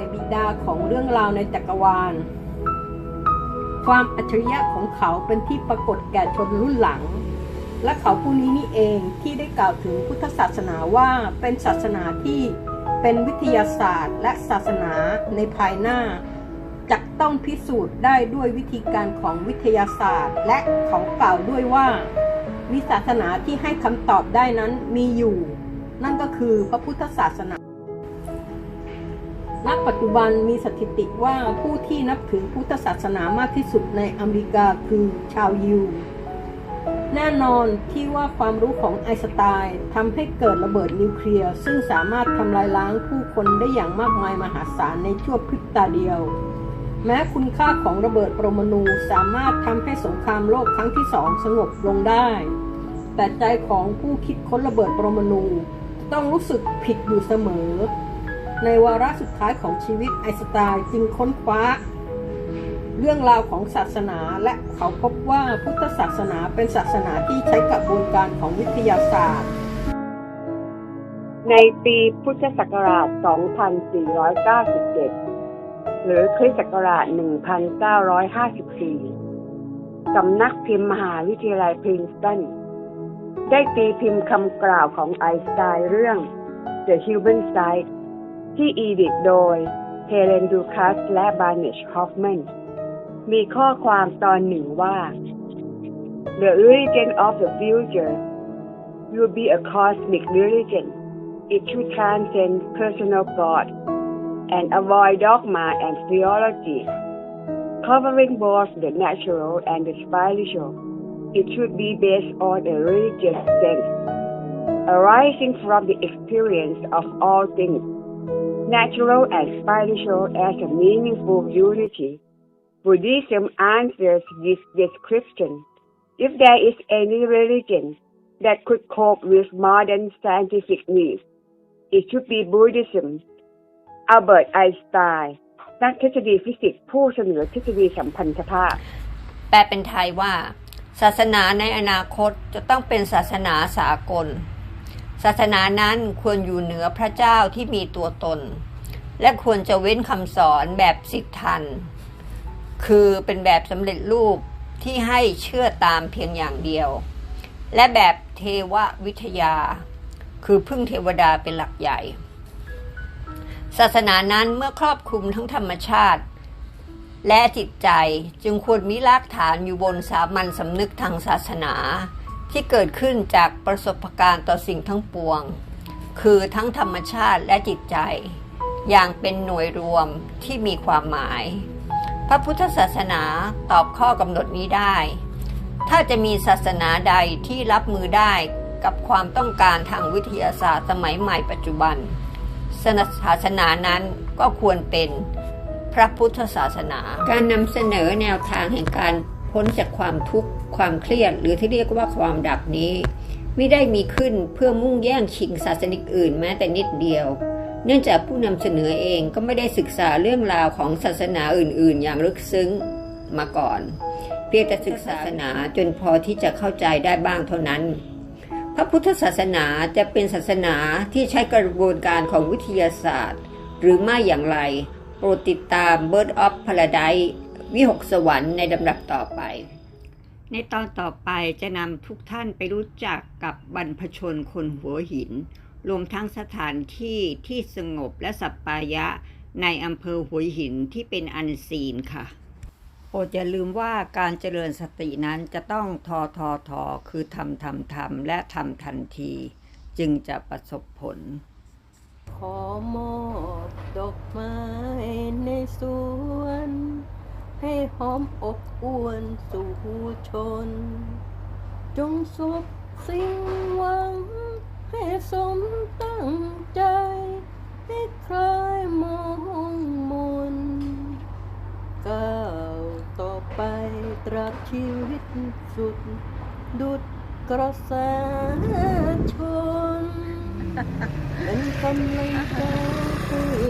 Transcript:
ไตล์บิดาของเรื่องราวในจักรวาล ความอัจฉริยะของเขาเป็นที่ปรากฏแก่ชนรุ่นหลัง และเขาผู้นี้นี่เองที่ได้กล่าวถึงพุทธศาสนาว่าเป็นศาสนาที่เป็นวิทยาศาสตร์ และศาสนาในภายหน้าจะต้องพิสูจน์ได้ด้วยวิธีการของวิทยาศาสตร์ และเขากล่าวด้วยว่า มีศาสนาที่ให้คำตอบได้นั้นมีอยู่ นั่นก็คือพระพุทธศาสนา ณปัจจุบันมีสถิติว่าผู้ที่นับถือพุทธศาสนามากที่สุดในอเมริกาคือชาวยิว แน่นอนที่ว่าความรู้ของไอน์สไตน์ทำให้เกิดระเบิดนิวเคลียร์ ซึ่งสามารถทำลายล้างผู้คนได้อย่างมากมายมหาศาลในชั่วพริบตาเดียว แม้คุณค่าของระเบิดปรมาณูสามารถทำให้สงครามโลกครั้งที่สองสงบลงได้ แต่ใจของผู้คิดค้นระเบิดปรมาณูต้องรู้สึกผิดอยู่เสมอ ในวาระสุดท้ายของชีวิตไอน์สไตน์จึงค้นคว้า เรื่องราวของศาสนาและเขาพบว่าพุทธศาสนาเป็นศาสนาที่ใช้กระบวนการของวิทยาศาสตร์ ในปีพุทธศักราช 2497 หรือคริสต์ศักราช 1954 สำนักพิมพ์มหาวิทยาลัยพรินสตันได้ตีพิมพ์คำกล่าวของไอน์สไตน์เรื่อง The Human Side ที่อีดิทโดยเฮเลนดูคัสและบาร์เนชฮอฟแมน มีข้อความตอนหนึ่งว่า The religion of the future will be a cosmic religion. It should transcend personal God and avoid dogma and theology, covering both the natural and the spiritual. It should be based on a religious sense, arising from the experience of all things, natural and spiritual as a meaningful unity. Buddhism answers this description. If there is any religion that could cope with modern scientific needs, it should be Buddhism. อัลเบิร์ตไอน์สไตน์นักทฤษฎีฟิสิกส์ผู้เสนอทฤษฎีสัมพันธภาพ แปลเป็นไทยว่า ศาสนาในอนาคตจะต้องเป็นศาสนาสากล ศาสนานั้นควรอยู่เหนือพระเจ้าที่มีตัวตน และควรจะเว้นคำสอนแบบสิทธัน คือเป็นแบบสำเร็จรูปที่ให้เชื่อตามเพียงอย่างเดียว และแบบเทววิทยา คือพึ่งเทวดาเป็นหลักใหญ่ ศาสนานั้นเมื่อครอบคลุมทั้งธรรมชาติ และจิตใจจึงควรมีรากฐานอยู่บนสามัญสำนึกทางศาสนา ที่เกิดขึ้นจากประสบการณ์ต่อสิ่งทั้งปวง คือทั้งธรรมชาติและจิตใจ อย่างเป็นหน่วยรวมที่มีความหมาย พระพุทธศาสนาตอบข้อกำหนดนี้ได้ ถ้าจะมีศาสนาใดที่รับมือได้กับความต้องการทางวิทยาศาสตร์สมัยใหม่ปัจจุบันศาสนานั้นก็ควรเป็นพระพุทธศาสนา การนำเสนอแนวทางแห่งการ พ้นจากความทุกข์ความเครียดหรือที่เรียกว่าความดับนี้ ไม่ได้มีขึ้นเพื่อมุ่งแย่งชิงศาสนิกอื่นแม้แต่นิดเดียว เนื่องจากผู้นำเสนอเองก็ไม่ได้ศึกษาเรื่องราวของศาสนาอื่น ๆ อย่างลึกซึ้งมาก่อน เพียงแต่ศึกษาศาสนาจนพอที่จะเข้าใจได้บ้างเท่านั้น พระพุทธศาสนาจะเป็นศาสนาที่ใช้กระบวนการของวิทยาศาสตร์ หรือไม่อย่างไร โปรดติดตาม Bird of Paradise วิหกสวรรค์ในลำดับต่อไป ในตอนต่อไปจะนำทุกท่านไปรู้จักกับบรรพชนคนหัวหิน รวมทั้งสถานที่ที่สงบและสัปปายะในอำเภอหัวหินที่เป็นอันซีนค่ะโปรดอย่าลืมว่าการเจริญสตินั้นจะต้องทอทอทอคือทำทำทำและทำทันที จึงจะประสบผล ขอมอบดอกไม้ในสวนให้หอมอบอวนสู่ชน จงสบสิ่งหวัง ให้สมตั้งใจ ให้คลายมองมนก้าวต่อไปตราบชีวิตสุด ดุดกระแสชน เป็นกำลังใจ